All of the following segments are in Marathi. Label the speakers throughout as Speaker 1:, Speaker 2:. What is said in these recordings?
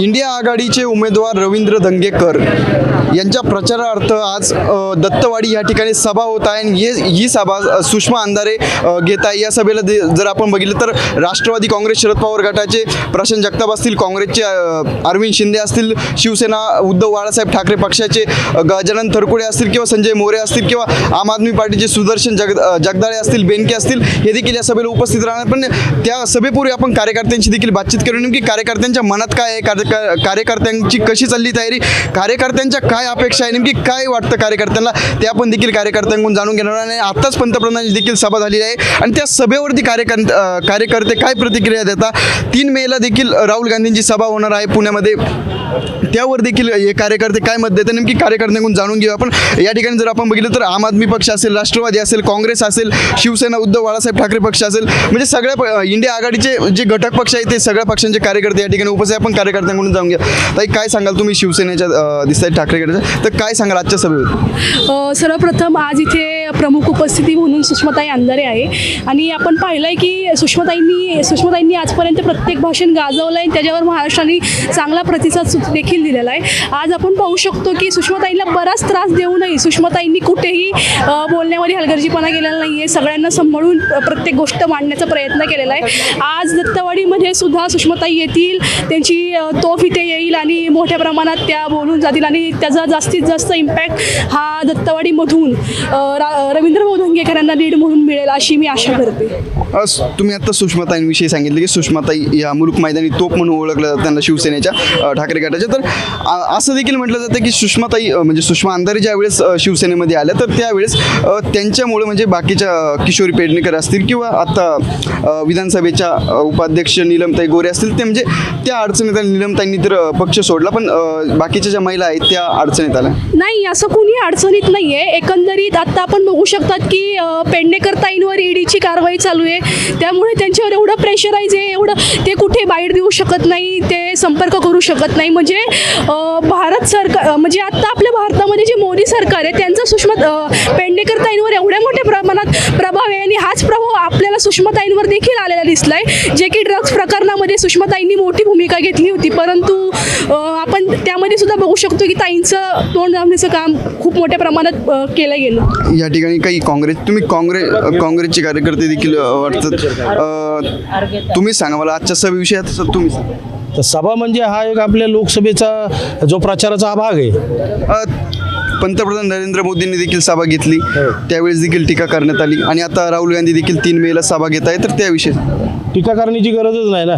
Speaker 1: इंडिया आघाडीचे उमेदवार रवींद्र दंगेकर यांच्या प्रचारार्थ आज दत्तवाडी या ठिकाणी सभा होत आहे आणि हे ही सभा सुषमा अंधारे घेत आहे. या सभेला दे- जर आपण बघितलं तर राष्ट्रवादी काँग्रेस शरद पवार गटाचे प्रशांत जगताप असतील काँग्रेसचे अरविंद शिंदे असतील शिवसेना उद्धव बाळासाहेब ठाकरे पक्षाचे गजानन थरकुडे असतील किंवा संजय मोरे असतील किंवा आम आदमी पार्टीचे सुदर्शन जग जगदाळे असतील बेनके असतील हे देखील या सभेला उपस्थित राहणार. पण त्या सभेपूर्वी आपण कार्यकर्त्यांशी देखील बातचीत करू. नेमकी कार्यकर्त्यांच्या मनात काय आहे? कार्य- कार्यकर्त्यांची कशी चालली तयारी? कार्यकर्त्यांच्या काय अपेक्षा आहे? नेमकी काय वाटतं कार्यकर्त्यांना? ते आपण देखील कार्यकर्त्यांकडून जाणून घेणार आणि आत्ताच पंतप्रधानांची देखील सभा झालेली आहे. आणि त्या सभेवरती कार्यकर्ते कार्यकर्ते काय प्रतिक्रिया देतात? तीन मेला देखील राहुल गांधींची सभा होणार आहे पुण्यामध्ये. त्यावर देखील हे कार्यकर्ते काय मत देतात? नेमकी कार्यकर्त्यांकडून जाणून घेऊ आपण. या ठिकाणी जर आपण बघितलं तर आम आदमी पक्ष असेल राष्ट्रवादी असेल काँग्रेस असेल शिवसेना उद्धव बाळासाहेब ठाकरे पक्ष असेल म्हणजे सगळ्या प- इंडिया आघाडीचे जे घटक पक्ष आहेत ते सगळ्या पक्षांचे कार्यकर्ते या ठिकाणी उपस्थित आपण कार्यकर्त्यांना कार्यकर्त्यांकडून जाऊन घ्या. ताई काय सांगाल तुम्ही शिवसेनेच्या दिसताय ठाकरे तर काय सांगाल आजच्या सभेवर?
Speaker 2: सर्वप्रथम आज इथे प्रमुख उपस्थिती म्हणून सुषमाताई अंधारे आहे. आणि आपण पाहिलं आहे की सुषमाताईंनी सुषमाताईंनी आजपर्यंत प्रत्येक भाषण गाजवलं आहे त्याच्यावर महाराष्ट्राने चांगला प्रतिसाद सु- देखील दिलेला आहे. आज आपण पाहू शकतो की सुषमाताईंना बराच त्रास देऊनही सुषमाताईंनी कुठेही बोलण्यामध्ये हलगर्जीपणा केलेला नाही आहे सगळ्यांना सांभाळून प्रत्येक गोष्ट मांडण्याचा प्रयत्न केलेला आहे. आज दत्तवाडीमध्ये सुद्धा सुषमाताई येतील. त्यांची तोफ इथे येईल आणि मोठ्या प्रमाणात त्या बोलून जातील आणि त्याचा जास्तीत जास्त इम्पॅक्ट हा दत्तवाडीमधून रा रवींद्र मोधंगेकर यांना लीड म्हणून मिळेल अशी मी आशा करते.
Speaker 1: अ, स- तुम्ही आता सुषमाताईंविषयी सांगितलं की सुषमाताई या मुलुक मैदानी तोप म्हणून ओळखलं जातं त्यांना शिवसेनेच्या अ, ठाकरे गटाच्या. तर आ- असं देखील म्हटलं जातं की सुषमाताई अ, म्हणजे सुषमा अंधारे ज्या वेळेस अ, शिवसेनेमध्ये आल्या तर त्यावेळेस अ, त्यांच्यामुळे म्हणजे बाकीच्या अ, किशोरी पेडणेकर असतील किंवा आता अ, विधानसभेच्या अ, उपाध्यक्ष नीलमताई गोरे असतील ते म्हणजे त्या अडचणीत आल्या. नीलमताईंनी तर अ, पक्ष सोडला पण अ, बाकीच्या ज्या महिला आहेत त्या अडचणीत आल्या.
Speaker 2: नाही असं कुणी अडचणीत नाही आहे एकंदरीत आता आपण बघू शकतात की अ, पेडणेकर ताईंवर ईडीची कारवाई चालू आहे. त्यामुळे त्यांच्यावर एवढं प्रेशराईज आहे एवढं ते कुठे बाईट देऊ शकत नाही ते संपर्क करू शकत नाही. म्हणजे भारत सरकार म्हणजे आत्ता आपल्या भारतामध्ये जे मोदी सरकार आहे त्यांचा सुषमा अ, पेडणेकर ताईंवर एवढ्या मोठ्या प्रमाणात प्रभाव आहे आणि हाच प्रभाव आपल्याला सुषमाताईंवर देखील आलेला दिसला आहे जे की ड्रग्ज प्रकरणामध्ये सुषमाताईंनी मोठी भूमिका घेतली होती. परंतु अ, आपण त्यामध्ये सुद्धा बघू शकतो की ताईंचं तोंड दाबण्याचं काम खूप मोठ्या प्रमाणात केलं गेलं.
Speaker 1: या ठिकाणी काही काँग्रेस तुम्ही काँग्रेस काँग्रेसचे कार्यकर्ते देखील वाटतात. तुम्ही सांगा मला आजच्या सभेविषयी आता तुम्ही सांगा.
Speaker 3: तर सभा म्हणजे हा एक आपल्या लोकसभेचा जो प्रचाराचा भाग आहे.
Speaker 1: पंतप्रधान नरेंद्र मोदींनी देखील सभा घेतली. त्यावेळेस देखील टीका करण्यात आली. आणि आता राहुल गांधी देखील तीन मेला सभा घेत आहे तर त्याविषयी
Speaker 3: टीका करण्याची गरजच नाही ना.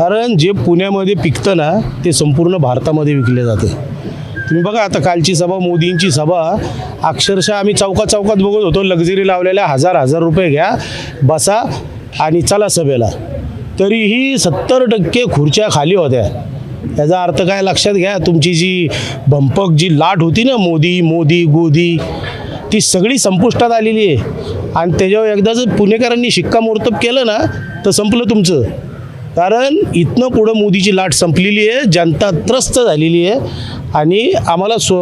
Speaker 3: कारण जे पुण्यामध्ये पिकतं ना ते संपूर्ण भारतामध्ये विकले जाते. तुम्ही बघा आता कालची सभा मोदींची सभा अक्षरशः आम्ही चौकात चौकात बघत होतो लक्झरी लावलेल्या हजार हजार रुपये घ्या बसा आणि चला सभेला. तरीही सत्तर टक्के खुर्च्या खाली होत्या. याचा अर्थ काय लक्षात घ्या तुमची जी भंपक जी लाट होती ना मोदी मोदी गोदी ती सगळी संपुष्टात आलेली आहे. आणि त्याच्यावर एकदा जर पुणेकरांनी शिक्कामोर्तब केलं ना तर संपलं तुमचं. कारण इथनं पुढं मोदीची लाट संपलेली आहे जनता त्रस्त झालेली आहे. आणि आम्हाला सु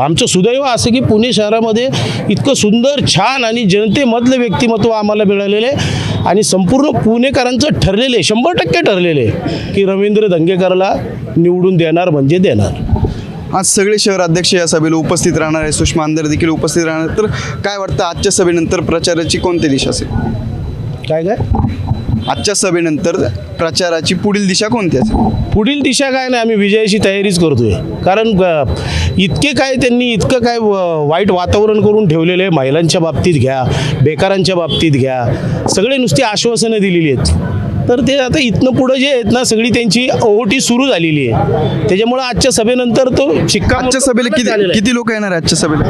Speaker 3: आमचं सुदैव असं की पुणे शहरामध्ये इतकं सुंदर छान आणि जनतेमधलं व्यक्तिमत्व आम्हाला मिळालेलं आहे. आणि संपूर्ण पुणेकरांचं ठरलेलं आहे शंभर टक्के ठरलेलं आहे की रवींद्र दंगेकरला निवडून देणार म्हणजे देणार.
Speaker 1: आज सगळे शहर अध्यक्ष या सभेला उपस्थित राहणार आहे सुषमा अंधारे देखील उपस्थित राहणार तर काय वाटतं आजच्या सभेनंतर प्रचाराची कोणती दिशा असेल?
Speaker 3: काय काय?
Speaker 1: आजच्या सभेनंतर प्रचाराची पुढील दिशा कोणती असेल
Speaker 3: पुढील दिशा काय नाही आम्ही विजयाची तयारीच करतोय. कारण इतके काय त्यांनी इतकं काय व- वाईट वातावरण करून ठेवलेलं आहे. महिलांच्या बाबतीत घ्या बेकारांच्या बाबतीत घ्या. सगळे नुसती आश्वासनं दिलेली आहेत. तर ते आता इथनं पुढं जे आहेत ना सगळी त्यांची ओहोटी सुरू झालेली आहे. त्याच्यामुळं आजच्या सभेनंतर तो शिक्का
Speaker 1: आजच्या सभेला किती किती लोक येणार आहे आजच्या सभेला?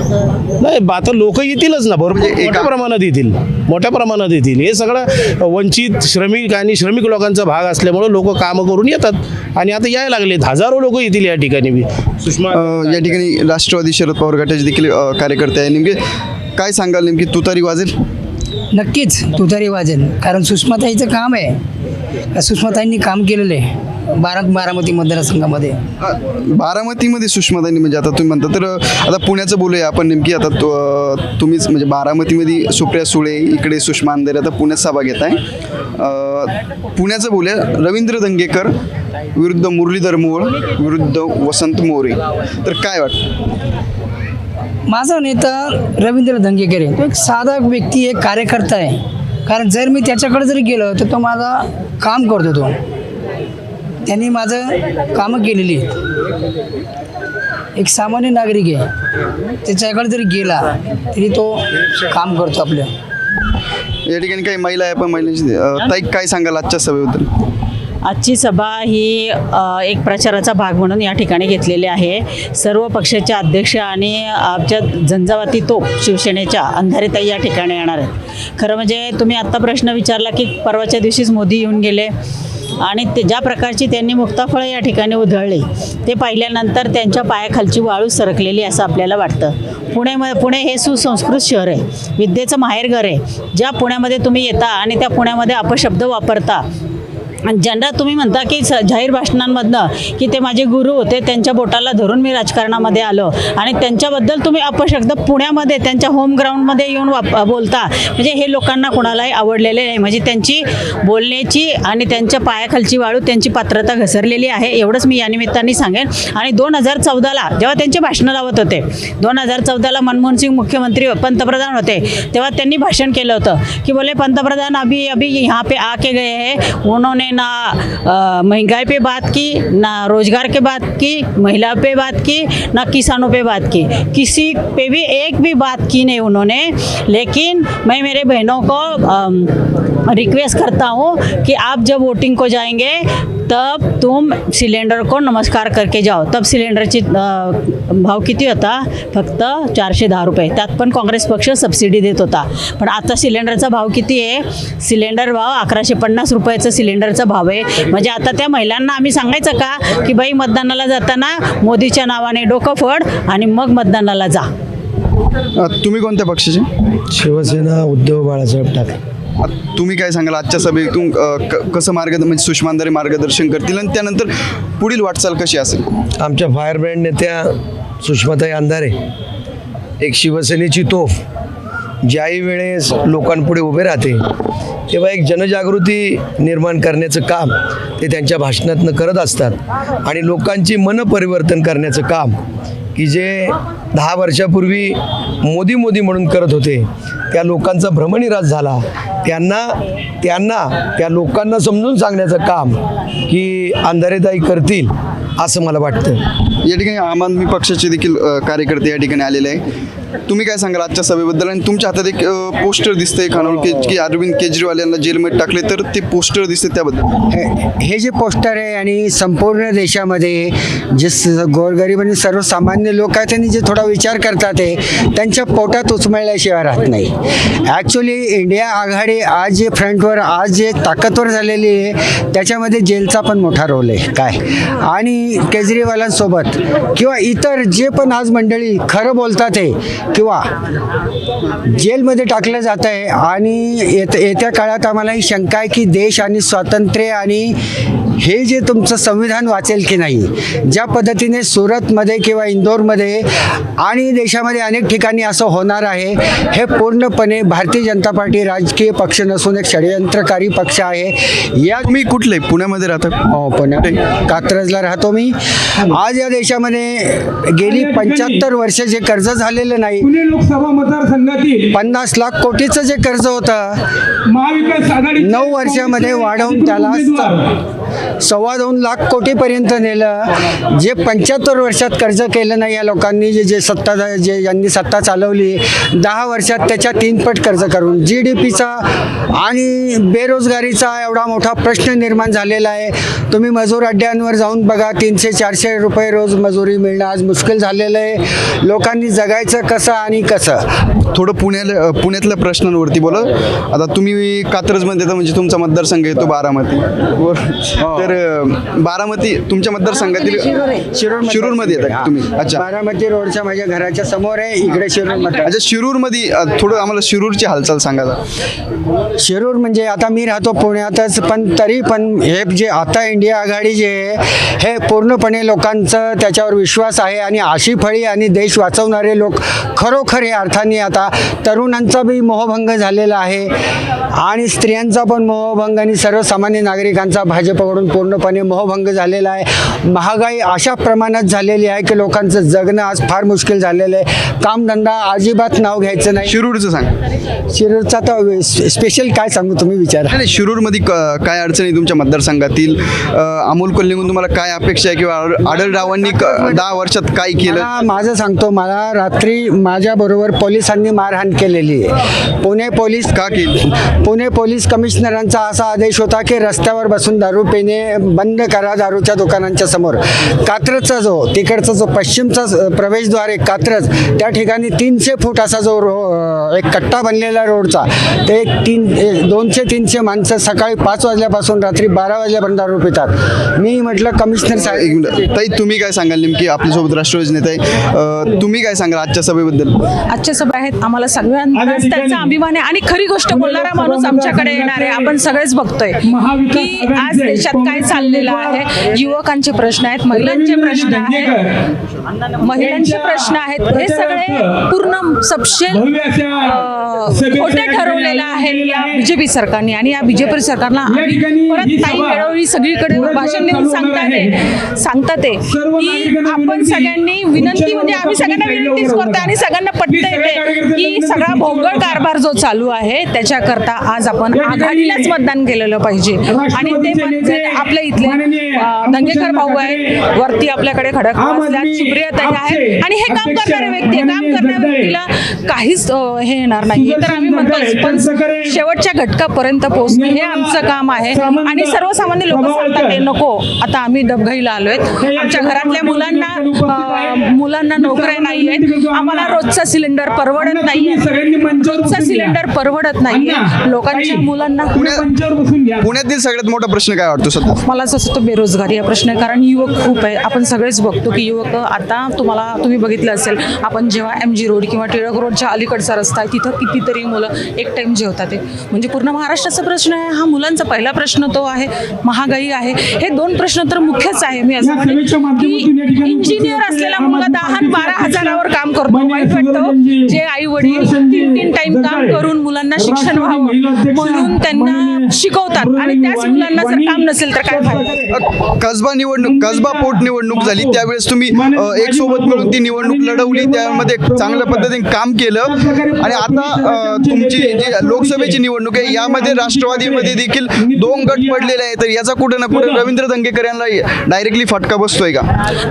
Speaker 3: नाही बा- आता लोक येतीलच ना बरोबर
Speaker 1: म्हणजे एका-
Speaker 3: मोठ्या प्रमाणात येतील. मोठ्या प्रमाणात येतील. हे सगळं वंचित श्रमिक आणि श्रमिक लोकांचा भाग असल्यामुळं लोक कामं करून येतात. आणि आता यायला लागलेत. हजारो लोक येतील या ठिकाणी बी. सुषमा
Speaker 1: अ, या ठिकाणी राष्ट्रवादी शरद पवार गटाचे देखील अ, कार्यकर्ते आहे नेमके काय सांगाल? नेमकी तुतारी वाजेल?
Speaker 4: नक्कीच तुतारी वाजेल. कारण सुषमाताईचं काम आहे. सुषमाताईंनी काम केलेलं आहे. बारा बारामती मतदारसंघामध्ये.
Speaker 1: बारामतीमध्ये सुषमाताईंनी म्हणजे आता तुम्ही म्हणता तर आता पुण्याचं बोलूया आपण नेमकी. आता तुम्हीच म्हणजे बारामतीमध्ये सुप्रिया सुळे इकडे सुषमा अंधारे आता पुण्यात सभा घेत आहे. पुण्याचं बोलूया. रवींद्र दंगेकर विरुद्ध मुरलीधर मोळ विरुद्ध वसंत मोरे. तर काय वाटतं?
Speaker 4: माझा नेता रवींद्र धंगेकर आहे. तो एक साधा व्यक्ती एक कार्यकर्ता आहे. कारण जर मी त्याच्याकडे जर गेलो तर तो माझा काम करतो तो. त्यांनी माझं कामं केलेली. आहेत एक सामान्य नागरिक आहे. त्याच्याकडे जरी गेला तरी तो काम करतो आपलं.
Speaker 1: या ठिकाणी काही महिला आहे आपण महिलांची अ, ताई काय सांगाल आजच्या सभेबद्दल?
Speaker 5: आजची सभा ही एक प्रचाराचा भाग म्हणून या ठिकाणी घेतलेली आहे. सर्व पक्षाचे अध्यक्ष आणि आमच्या झंझावाती तोप शिवसेनेच्या अंधारेताई या ठिकाणी येणार आहेत. खरं म्हणजे तुम्ही आत्ता प्रश्न विचारला की परवाच्या दिवशीच मोदी येऊन गेले आणि ते ज्या प्रकारची त्यांनी मुक्ताफळं या ठिकाणी उधळली ते पाहिल्यानंतर त्यांच्या पायाखालची वाळू सरकलेली असं आपल्याला वाटतं. पुणे पुणे हे सुसंस्कृत शहर आहे. विद्येचं माहेरघर आहे. ज्या पुण्यामध्ये तुम्ही येता आणि त्या पुण्यामध्ये अपशब्द वापरता आणि ज्यांना तुम्ही म्हणता की स जाहीर भाषणांमधनं की ते माझे गुरु होते त्यांच्या बोटाला धरून मी राजकारणामध्ये आलो. आणि त्यांच्याबद्दल तुम्ही अपशब्द पुण्यामध्ये त्यांच्या होम ग्राउंडमध्ये येऊन वाप बोलता. म्हणजे हे लोकांना कोणालाही आवडलेले नाही. म्हणजे त्यांची बोलण्याची आणि त्यांच्या पायाखालची वाळू त्यांची पात्रता घसरलेली आहे एवढंच मी या निमित्ताने सांगेन. आणि दोन हजार चौदाला जेव्हा त्यांचे भाषणं लावत होते दोन हजार चौदाला मनमोहन सिंग मुख्यमंत्री पंतप्रधान होते तेव्हा त्यांनी भाषण केलं होतं की बोले पंतप्रधान अभी अभी यहाँ पे आके गए हैं उन्होंने ना महँगाई पे बात की, ना रोज़गार के बात की, महिला पे बात की, ना किसानों पे बात की। किसी पे भी एक भी बात की नहीं उन्होंने। लेकिन मैं मेरे बहनों को रिक्वेस्ट करता हूँ कि आप जब वोटिंग को जाएंगे तब तुम सिलेंडर को नमस्कार करके जाओ। तब सिलेंडरची भाव किती होता? फक्त चारशे दहा रुपये. त्यात पण काँग्रेस पक्ष सबसिडी देत होता. पण आता सिलेंडरचा भाव किती आहे? सिलेंडर भाव अकराशे पन्नास रुपयाचा सिलेंडरचा भाव आहे. म्हणजे आता त्या महिलांना आम्ही सांगायचं का? की बाई मतदानाला जाताना मोदीच्या नावाने डोकं फोड आणि मग मतदानाला जा.
Speaker 1: तुम्ही कोणत्या पक्षाचे?
Speaker 3: शिवसेना उद्धव बाळासाहेब ठाकरे.
Speaker 1: आ, तुम्ही काय सांगाल? आजच्या सभेतून अ, क- कसं मार्ग म्हणजे सुषमा अंधारे मार्गदर्शन करतील आणि त्यानंतर पुढील वाटचाल कशी असेल?
Speaker 6: आमच्या फायर ब्रँड नेत्या सुषमाताई अंधारे एक शिवसेनेची तोफ ज्याही वेळेस लोकांपुढे उभे राहते तेव्हा एक जनजागृती निर्माण करण्याचं काम ते त्यांच्या भाषणातनं करत असतात आणि लोकांची मन परिवर्तन करण्याचं काम की जे दहा वर्षापूर्वी मोदी मोदी म्हणून करत होते त्या लोकांचा भ्रमनिरास झाला. त्यांना त्यांना त्या लोकांना समजून सांगण्याचं काम की अंधारेदाई करतील असं मला वाटतं.
Speaker 1: या ठिकाणी आम आदमी पक्षाचे देखील कार्यकर्ते या ठिकाणी आलेले आहे तुम्ही काय सांगाल आजच्या सभेबद्दल? आणि तुमच्या हातात एक पोस्टर दिसतंय खानोळ के की अरविंद केजरीवाल यांना जेलमध्ये टाकले तर ते पोस्टर दिसते त्याबद्दल.
Speaker 7: हे हे जे पोस्टर आहे आणि संपूर्ण देशामध्ये जे स- गोरगरीब आणि सर्वसामान्य लोक आहेत त्यांनी जे थोडा विचार करतात ते त्यांच्या पोटात उचमळल्याशिवाय राहत नाही. ॲक्च्युली इंडिया आघाडी आज जे फ्रंटवर आज जे ताकदवर झालेली आहे त्याच्यामध्ये जेलचा पण मोठा रोल आहे. काय? आणि केजरीवालांसोबत किंवा इतर जे पण आज मंडळी खरं बोलतात आहे किंवा जेलमध्ये टाकलं जात आहे. आणि येत येत्या काळात आम्हाला ही शंका आहे की देश आणि स्वातंत्र्य आणि हे जे तुमचं संविधान वाचेल की नाही ज्या पद्धतीने सुरतमध्ये किंवा इंदोरमध्ये आणि देशामध्ये अनेक ठिकाणी असं होणार आहे हे पूर्णपणे भारतीय जनता पार्टी राजकीय पक्ष नसून एक षडयंत्रकारी पक्ष आहे. या
Speaker 1: मी कुठले? पुण्यामध्ये राहतात
Speaker 7: हो पुण्यात. कात्रजला राहतो मी. आज या देशामध्ये गेली पंच्याहत्तर वर्ष जे कर्ज झालेलं नाही
Speaker 8: पुणे लोकसभा मतदारसंघातील
Speaker 7: पन्नास लाख कोटीचं जे कर्ज होतं
Speaker 8: महाविकास आघाडी
Speaker 7: नऊ वर्षामध्ये वाढवून त्याला सव्वा दोन लाख कोटीपर्यंत नेलं. जे पंच्याहत्तर वर्षात कर्ज केलं नाही या लोकांनी जे जे सत्ता जे यांनी सत्ता चालवली दहा वर्षात त्याच्या तीनपट कर्ज करून. जी डी पीचा आणि बेरोजगारीचा एवढा मोठा प्रश्न निर्माण झालेला आहे. तुम्ही मजूर अड्ड्यांवर जाऊन बघा तीनशे चारशे रुपये रोज मजुरी मिळणं आज मुश्किल झालेलं आहे. लोकांनी जगायचं कसं आणि कसं?
Speaker 1: थोडं पुण्याला पुण्यातल्या प्रश्नांवरती बोला. आता तुम्ही कात्रजमध्ये म्हणजे तुमचा मतदारसंघ येतो बारामती. वर- तर अ, बारामती तुमच्या मतदारसंघातील
Speaker 7: शिरूर
Speaker 1: येतात का तुम्ही? अच्छा.
Speaker 7: बारामती रोडच्या माझ्या घराच्या समोर आहे इकडे शिरूर मतदार
Speaker 1: अच्छा शिरूरमध्ये अ, थोडं आम्हाला शिरूरची हालचाल सांगा.
Speaker 7: शिरूर म्हणजे आता मी राहतो पुण्यातच पण तरी पण हे जे आता इंडिया आघाडी जे आहे हे पूर्णपणे लोकांचं त्याच्यावर विश्वास आहे आणि आशी फळी आणि देश वाचवणारे लोक खरोखर हे अर्थाने आता तरुणांचा बी मोहभंग झालेला आहे आणि स्त्रियांचा पण मोहभंग आणि सर्वसामान्य नागरिकांचा भाजपकडून पूर्णपणे मोहभंग झालेला आहे. महागाई अशा प्रमाणात झालेली आहे की लोकांचं जगणं आज फार मुश्किल झालेलं आहे. कामधंदा अजिबात नाव घ्यायचं नाही.
Speaker 1: शिरूरचं सांग.
Speaker 7: शिरूरचा तर स्पेशल काय सांगू तुम्ही विचारा.
Speaker 1: नाही, शिरूरमध्ये क- काय अडचणी तुमच्या मतदारसंघातील? अमोल कोल्हेकडून तुम्हाला काय अपेक्षा आहे किंवा आढळ- आढळरावांनी क- दहा वर्षात काय केलं?
Speaker 7: माझं सांगतो मला रात्री माझ्याबरोबर पोलिसांनी मारहाण केलेली आहे. पुणे पोलीस
Speaker 1: का केली?
Speaker 7: पुणे पोलीस कमिशनरांचा असा आदेश होता की रस्त्यावर बसून दारू पिणे बंद करा दारूच्या दुकानांच्या समोर. कात्रजचा जो तिकडचा जो पश्चिमचा स- प्रवेशद्वार आहे कात्रज त्या ठिकाणी तीनशे फूट असा जो रो एक कट्टा बनलेला रोडचा. ते एक तीन दोनशे तीनशे माणसं सकाळी पाच वाजल्यापासून रात्री बारा वाजल्यापर्यंत दारू पितात. मी म्हटलं कमिशनर साहेब
Speaker 1: ताई तुम्ही काय सांगाल नेमकी? आपल्यासोबत राष्ट्रवादी नेते तुम्ही काय सांगाल आजच्या सभेबद्दल?
Speaker 9: आजच्या सभा आहेत. आम्हाला सगळ्यांनाच त्यांचा अभिमान आहे. आणि खरी गोष्ट बोलणारा माणूस आमच्याकडे येणार आहे. आपण सगळेच बघतोय. की आज देशात काय चाललेलं आहे? युवकांचे प्रश्न आहेत महिलांचे प्रश्न आहेत. महिलांचे प्रश्न आहेत. हे सगळे पूर्ण सपशेल खोटे ठरवलेलं आहे या बीजेपी सरकारने आणि या बीजेपी सरकारला परत ताई वेळोवेळी सगळीकडे भाषण देऊन सांगतात आहे. सांगतात की आपण सगळ्यांनी विनंती म्हणजे आम्ही सगळ्यांना विनंतीच करतो आणि सगळ्यांना पटत येते की सगळा भोंगळ कारभार जो चालू आहे त्याच्याकरता आज आपण आघाडीलाच मतदान केलेलं पाहिजे. आणि ते म्हणजे आपल्या इथले दंगेकर भाऊ आहे वरती आपल्याकडे खडक सुप्रियाताई आहे आणि हे काम करणारे व्यक्ती आहे काम करणाऱ्या व्यक्तीला काहीच हे येणार नाही. हे तर आम्ही म्हणतो पण शेवटच्या घटकापर्यंत पोहोचणे हे आमचं काम आहे. आणि सर्वसामान्य लोक सांगतात ते नको आता आम्ही डबघाईला आलोय आमच्या घरातल्या मुलांना मुलांना नोकऱ्या नाही आहेत आम्हाला रोजचा सिलेंडर परवडत नाहीये रोजचा सिलेंडर परवडत नाहीये लोकांच्या मुलांना
Speaker 1: पुण्यातील सगळ्यात मोठा प्रश्न काय वाटतो
Speaker 9: मला असं वाटतं बेरोजगारी हा प्रश्न आहे. कारण युवक खूप आहे. आपण सगळेच बघतो की युवक आता तुम्हाला तुम्ही बघितलं असेल आपण जेव्हा एम जी रोड किंवा टिळक रोडच्या अलीकडचा रस्ता आहे तिथं कितीतरी मुलं एक टाइम जेवतात ते म्हणजे पूर्ण महाराष्ट्राचा प्रश्न आहे हा मुलांचा पहिला प्रश्न तो आहे महागाई आहे. हे दोन प्रश्न तर मुख्यच आहे. मी असं म्हणेन इंजिनियर असलेला मुलगा दहा बारा हजारावर काम करतो. वाईट वाटतं. जे आई वडील तीन तीन टाइम काम करून मुलांना शिक्षण व्हावं म्हणून त्यांना शिकवतात. आणि त्याच मुलांना जर काम नसेल तर काय
Speaker 1: कसबा निवडणूक कसबा पोट निवडणूक झाली. त्यावेळेस तुम्ही अ, एक सोबत मिळून ती निवडणूक लढवली. त्यामध्ये चांगल्या पद्धतीने काम केलं. आणि आता अ, तुमची जी लोकसभेची निवडणूक आहे यामध्ये राष्ट्रवादीमध्ये देखील दोन गट पडलेले आहेत. तर याचा कुठे ना कुठे रवींद्र दंगेकर यांना डायरेक्टली फटका बसतोय का?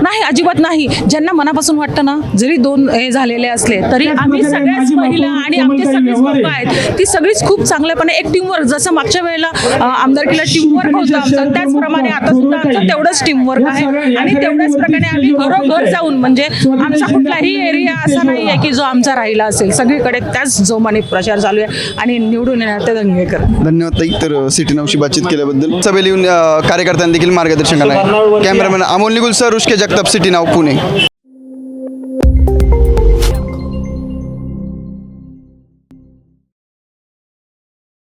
Speaker 9: नाही अजिबात नाही. ज्यांना मनापासून वाटतं ना जरी दोन हे झालेले असले तरी आम्ही सगळ्याच महिला आणि आमचे सगळेच लोक आहेत ती सगळीच खूप चांगल्यापणे एक टीमवर्क जसं मागच्या वेळेला अं, आमदारकीला टीमवर्क होतं आमचं त्याचप्रमाणे आता सुद्धा आमचं तेवढंच टीमवर्क आहे. आणि तेवढ्याच प्रकारे आम्ही घरोघर जाऊन म्हणजे आमचा कुठलाही एरिया असा नाही आहे की जो आमचा राहिला असेल. सगळीकडे त्याच जोमाने प्रचार चालू आहे आणि निवडून येणार ते दंगेकर
Speaker 1: धन्यवाद ताई. तर सिटी नऊशी बातचीत केल्याबद्दल सभेला येऊन कार्यकर्त्यांना देखील मार्गदर्शन करणार cameraman Amol Nigul sir Rushke Jagtap city नाव पुणे.